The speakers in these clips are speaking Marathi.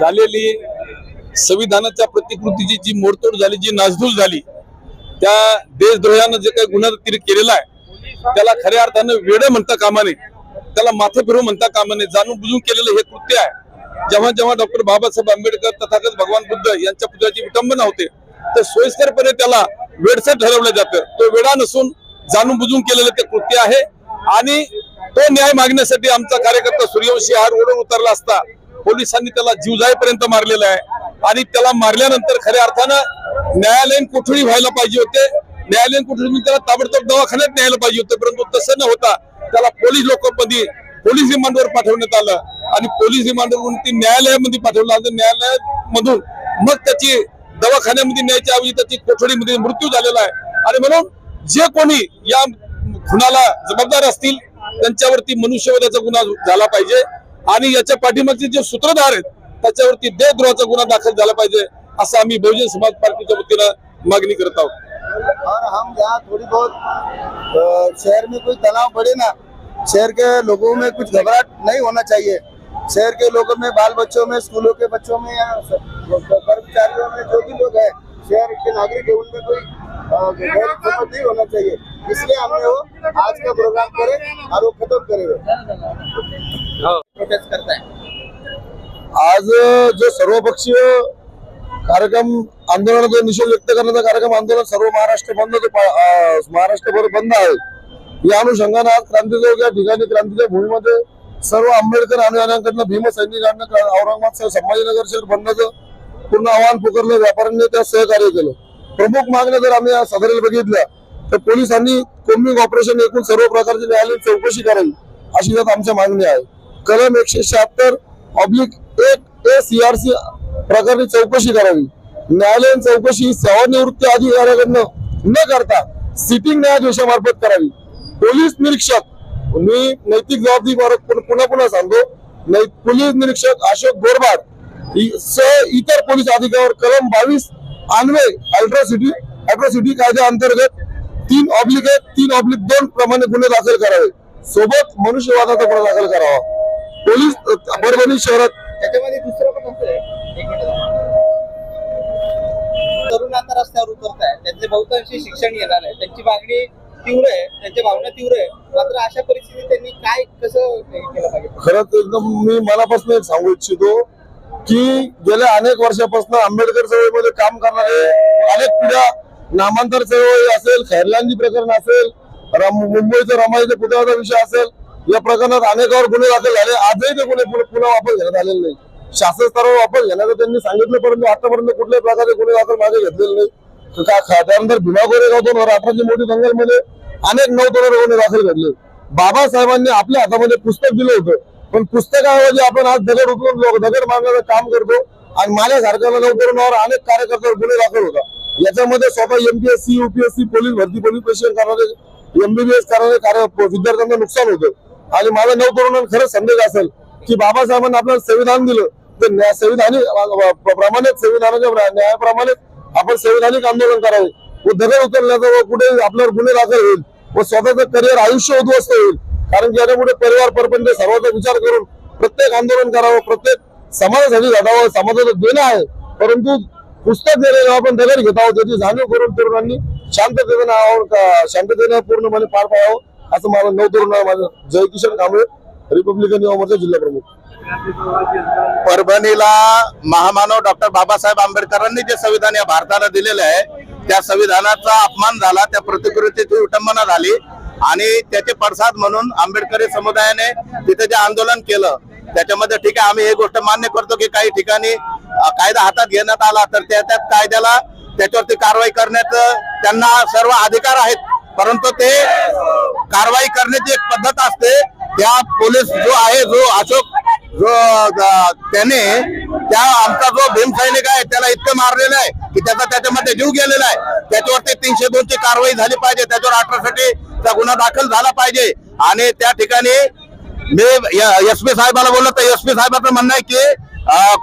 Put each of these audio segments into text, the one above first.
झालेली संविधानाच्या प्रतिकृतीची जी मोडतोड झाली जी नासधूस झाली त्या देशद्रोहानं जे काही गुन्हा केलेला आहे त्याला खऱ्या अर्थानं वेळ म्हणता कामा नये त्याला माथे फिरू म्हणता कामा नये जाणून बुजून केलेलं हे कृत्य आहे. जेव्हा जेव्हा डॉक्टर बाबासाहेब आंबेडकर तथागत भगवान बुद्ध यांच्या पुतळ्याची विटंबना होते तर सोयीस्करपणे त्याला वेडसर ठरवलं जातं. तो वेडा नसून जाणून बुजून केलेलं ते कृत्य आहे आणि तो न्याय मागण्यासाठी आमचा कार्यकर्ता सूर्यवंशी हार ओढून उतरला असता पोलिसांनी त्याला जीव जाईपर्यंत मारलेला आहे. आणि त्याला मारल्यानंतर खऱ्या अर्थानं न्यायालयीन कोठडी व्हायला पाहिजे होते. न्यायालयीन कोठडी म्हणजे त्याला ताबडतोब दवाखान्यात न्यायला पाहिजे होते परंतु तसं न होता त्याला पोलीस लोकांमध्ये पोलीस रिमांडवर पाठवण्यात आलं. आणि पोलीस रिमांडवरून ती न्यायालयामध्ये पाठवलं आलं. न्यायालयामधून मग त्याची दवाखान्यामध्ये न्यायच्या ऐवजी त्याची कोठडीमध्ये मृत्यू झालेला आहे. आणि म्हणून जे कोणी या खुनाला जबाबदार असतील त्यांच्यावरती मनुष्यवधाचा गुन्हा झाला पाहिजे. आणि याच्या पाठीमागचे जे सूत्रधार आहेत त्याच्यावरती देशद्रोहाचा गुन्हा दाखल झाला पाहिजे असं आम्ही बहुजन समाज पार्टीच्या वतीनं मागणी करत आहोत. और हम यहाँ थोड़ी बहुत शहर में कोई तनाव बढ़े ना शहर के लोगों में कुछ घबराहट नहीं होना चाहिए। शहर के लोगों में बाल बच्चों में स्कूलों के बच्चों में या कर्मचारियों में जो भी लोग हैं शहर के नागरिक है उनमें कोई गैर नहीं होना चाहिए। इसलिए हमने वो आज का प्रोग्राम करे और वो खत्म करेंगे। प्रोटेस्ट करताय? आज जो सर्वपक्षीय कार्यक्रम आंदोलनाचा निषेध व्यक्त करण्याचा कार्यक्रम आंदोलन सर्व महाराष्ट्र बंद महाराष्ट्रभर बंद आहे. या अनुषंगाने आज क्रांतीचौक या ठिकाणी क्रांतीच्या भूमीमध्ये सर्व आंबेडकर अनुयायांकडनं भीमसैनिकांना औरंगाबाद संभाजीनगर शहर बंदचं पूर्ण आव्हान पुकारलं व्यापाऱ्यांनी त्यात सहकार्य केलं. प्रमुख मागण्या जर आम्ही आज बघितल्या तर पोलिसांनी कोम्बिंग ऑपरेशन एकूण सर्व प्रकारची न्यायालयीन चौकशी करावी अशी त्यात आमच्या मागणी आहे. कलम एकशे शहात्तर ऑब्लिक एक ए सी प्रकारे चौकशी करावी. न्यायालयीन चौकशी ही सेवानिवृत्ती अधिकाऱ्याकडनं न करता सिटिंग न्यायाधीशामार्फत करावी. पोलीस निरीक्षक मी नैतिक जबाबदारी बाबत पुन्हा पुन्हा सांगतो. पोलीस निरीक्षक अशोक गोरबाड सह इतर पोलीस अधिकाऱ्यावर कलम बावीस अन्वय अल्ट्रासिटी अल्ट्रासिटी कायद्या अंतर्गत तीन ऑब्लिक एक तीन ऑब्लिक दोन प्रमाणे गुन्हे दाखल करावे. सोबत मनुष्यवादाचा गुन्हा दाखल करावा. पोलीस परभणी शहरात त्याच्यामध्ये दुसरं पण असं आहे एक मिनिट थांबा. तरुण आता रस्त्यावर उतरत आहे त्यांचे बहुतांशी शिक्षण येणार आहे. त्यांची मागणी तीव्र आहे त्यांच्या भावना तीव्र आहे. मात्र अशा परिस्थितीत त्यांनी काय कसं केलं पाहिजे? खरंच एकदम मी मनापासून एक सांगू इच्छितो की गेल्या अनेक वर्षापासून आंबेडकर चळवळीमध्ये काम करणारे अनेक पिढ्या नामांतर चळवळी असेल खैरलांजी प्रकरण असेल रम- मुंबईच्या रमाईच्या पुतळ्याचा विषय असेल या प्रकरणात अनेकावर गुन्हे दाखल झाले. आजही ते गुन्हे पुन्हा पुन्हा वापस घेण्यात आलेले नाही. शासन स्तरावर वापस घेण्याचं त्यांनी सांगितलं परंतु आतापर्यंत कुठल्याही प्रकारचे गुन्हे दाखल मागे घेतलेले नाही. त्यानंतर भीमा गोरेगाव दोन हजार अठराची मोठी दंगलमध्ये अनेक नवतरुण गुन्हे दाखल घडले. बाबासाहेबांनी आपल्या हातामध्ये पुस्तक दिलं होतं. पण पुस्तकाऐवजी आपण आज दगड उचलून लोक दगड मारण्याचं काम करतो आणि माझ्यासारख्याला नवतरुणावर अनेक कार्यकर्त्यावर गुन्हे दाखल होता याच्यामध्ये स्वतः एमपीएससी युपीएससी पोलीस भरती पोलीस प्रशिक्षण करणारे एमबीबीएस करणारे कार्य विद्यार्थ्यांना नुकसान होतं. आणि माझा नवतरुणांना खरंच संदेश असेल की बाबासाहेबांनी आपल्याला संविधान दिलं. तर न्याय- संविधानिक प्रमाणेच संविधानाच्या न्यायाप्रमाणे आपण संविधानिक आंदोलन करावे. व दगड उचलण्याचा व कुठे आपल्यावर गुन्हे दाखल होईल. व स्वतःचं करिअर आयुष्य उद्ध्वस्त होईल. कारण की याच्यामुळे परिवार परपंच सर्वांचा विचार करून प्रत्येक आंदोलन करावं प्रत्येक समाजासाठी झटावं समाजाचं देणं आहे. परंतु पुस्तक देणे आपण दगड घेत आहोत त्याची जाणीव करून तरुणांनी शांततेनं शांततेने शांततेनं पूर्णपणे पार पाडावं. असं मला नऊ तरुण माझं जयकिशन कांबळे रिपब्लिकन युवा मोर्चा जिल्हा प्रमुख. परभणीला महामानव डॉक्टर बाबासाहेब आंबेडकरांनी जे संविधान या भारताला दिलेलं आहे त्या संविधानाचा अपमान झाला त्या प्रतिकृतीची विटंबना झाली आणि त्याचे पडसाद म्हणून आंबेडकरी समुदायाने तिथे जे आंदोलन केलं त्याच्यामध्ये ठीक आहे आम्ही हे गोष्ट मान्य करतो की काही ठिकाणी कायदा हातात घेण्यात आला तर त्या त्या कायद्याला त्याच्यावरती कारवाई करण्याचं त्यांना सर्व अधिकार आहेत परंतु ते कारवाई करण्याची एक पद्धत असते. त्या पोलीस जो आहे जो अशोक जो त्याने त्या आमचा जो भीमसैनिक आहे त्याला इतकं मारलेलं आहे की त्याचा त्याच्यामध्ये जीव गेलेला आहे. त्याच्यावरती तीनशे दोनची कारवाई झाली पाहिजे. त्याच्यावर अठरासाठीचा गुन्हा दाखल झाला पाहिजे. आणि त्या ठिकाणी मी एस पी साहेबाला बोललो तर एस पी साहेबाचं म्हणणं आहे की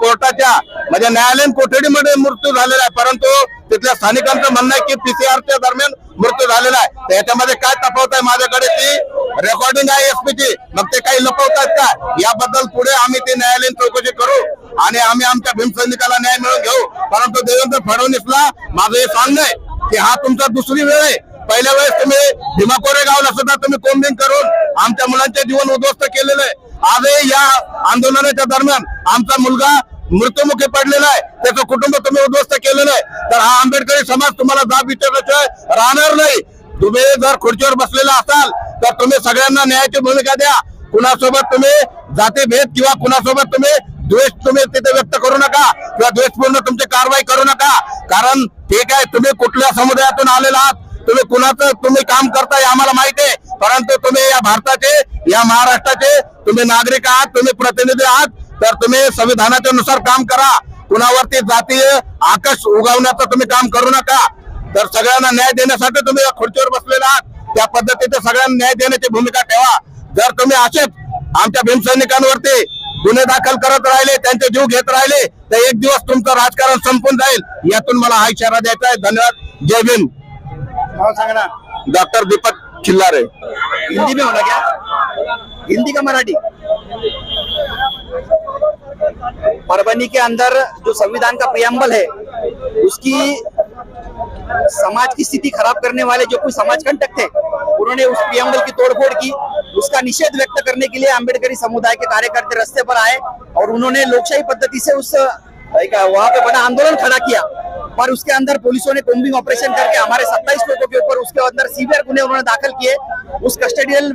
कोर्टाच्या म्हणजे न्यायालयीन कोठडीमध्ये मृत्यू झालेला आहे. परंतु तिथल्या स्थानिकांचं म्हणणं आहे की पीसीआरच्या दरम्यान मृत्यू झालेला आहे. तर याच्यामध्ये काय तफावत आहे माझ्याकडे ती रेकॉर्डिंग आहे एसपीची मग ते काही लपवतात का? याबद्दल पुढे आम्ही ते न्यायालयीन चौकशी करू आणि आम्ही आमच्या भीमसैनिकाला न्याय मिळवून घेऊ. परंतु देवेंद्र फडणवीसला माझं हे सांगणं आहे की हा तुमचा दुसरी वेळ आहे. पहिल्या वेळेस तुम्ही भीमा कोरेगावला सुद्धा तुम्ही कोंबिंग करून आमच्या मुलांचे जीवन उद्ध्वस्त केलेलं आहे. आजही या आंदोलनाच्या दरम्यान आमचा मुलगा मृत्युमुखी पडलेला आहे त्याचं कुटुंब तुम्ही उद्ध्वस्त केलेलं आहे तर हा आंबेडकरी समाज तुम्हाला जाब विचारल्याशिवाय राहणार नाही. तुम्ही जर खुर्चीवर बसलेला असाल तर तुम्ही सगळ्यांना न्यायाची भूमिका द्या. कुणासोबत तुम्ही जातीभेद किंवा कुणासोबत तुम्ही द्वेष तुम्ही तिथे व्यक्त करू नका किंवा द्वेषपूर्ण तुमची कारवाई करू नका. कारण ठीक आहे तुम्ही कुठल्या समुदायातून आलेला आहात तुम्ही कुणाचं तुम्ही काम करताय हे आम्हाला माहिती आहे. परंतु तुम्ही या भारताचे या महाराष्ट्राचे तुम्ही नागरिक आहात तुम्ही प्रतिनिधी आहात तर तुम्ही संविधानाच्या नुसार काम करा. कुणावरती जातीय आकाश उगवण्याचं तुम्ही काम करू नका. तर सगळ्यांना न्याय देण्यासाठी तुम्ही या खुर्चीवर बसलेला आहात. त्या पद्धतीने सगळ्यांना न्याय देण्याची भूमिका ठेवा. जर तुम्ही असेच आमच्या भीमसैनिकांवरती गुन्हे दाखल करत राहिले त्यांचे जीव घेत राहिले तर एक दिवस तुमचं राजकारण संपून जाईल. यातून मला हा इशारा द्यायचा आहे. धन्यवाद. जय भीम. नाव सांगा ना. डॉक्टर दीपक खिल्लारे. हिंदी में होना क्या? हिंदी का मराठी? परभनी के अंदर जो संविधान का प्रियम्बल है, उसकी समाज की स्थिति खराब करने वाले जो कुछ समाज कंटक थे, उन्होंने उस प्रियम्बल की तोड़फोड़ की। उसका निषेध व्यक्त करने के लिए अम्बेडकरी समुदाय के कार्यकर्ते रास्ते पर आए और उन्होंने लोकशाही पद्धति से उस वहाँ पे बड़ा आंदोलन खड़ा किया। पर उसके अंदर पुलिसों ने कोम्बिंग ऑपरेशन करके हमारे 27 लोगों के ऊपर उसके अंदर सीवियर गुने उन्होंने दाखिल किए। उस कस्टडियल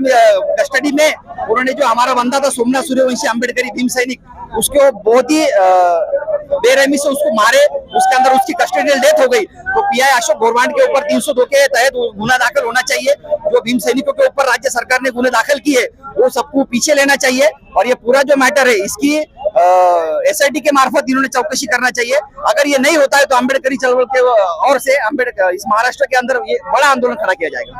कस्टडी में उन्होंने जो हमारा बंदा था, सोमनाथ सूर्यवंशी अम्बेडकरी भीम सैनिक उसको बहुत ही बेरहमी से उसको मारे उसके अंदर उसकी कस्टडियल डेथ हो गई तो पीआई अशोक गोरवांड के ऊपर 302 के तहत गुना दाखिल होना चाहिए जो भीम सैनिकों के ऊपर राज्य सरकार ने गुना दाखिल किए वो सबको पीछे लेना चाहिए और ये पूरा जो मैटर है इसकी एस आई के मार्फत इन्होंने चौकसी करना चाहिए अगर ये नहीं होता है तो अम्बेडकरी चळवळ के और से अंबेडकर इस महाराष्ट्र के अंदर ये बड़ा आंदोलन खड़ा किया जाएगा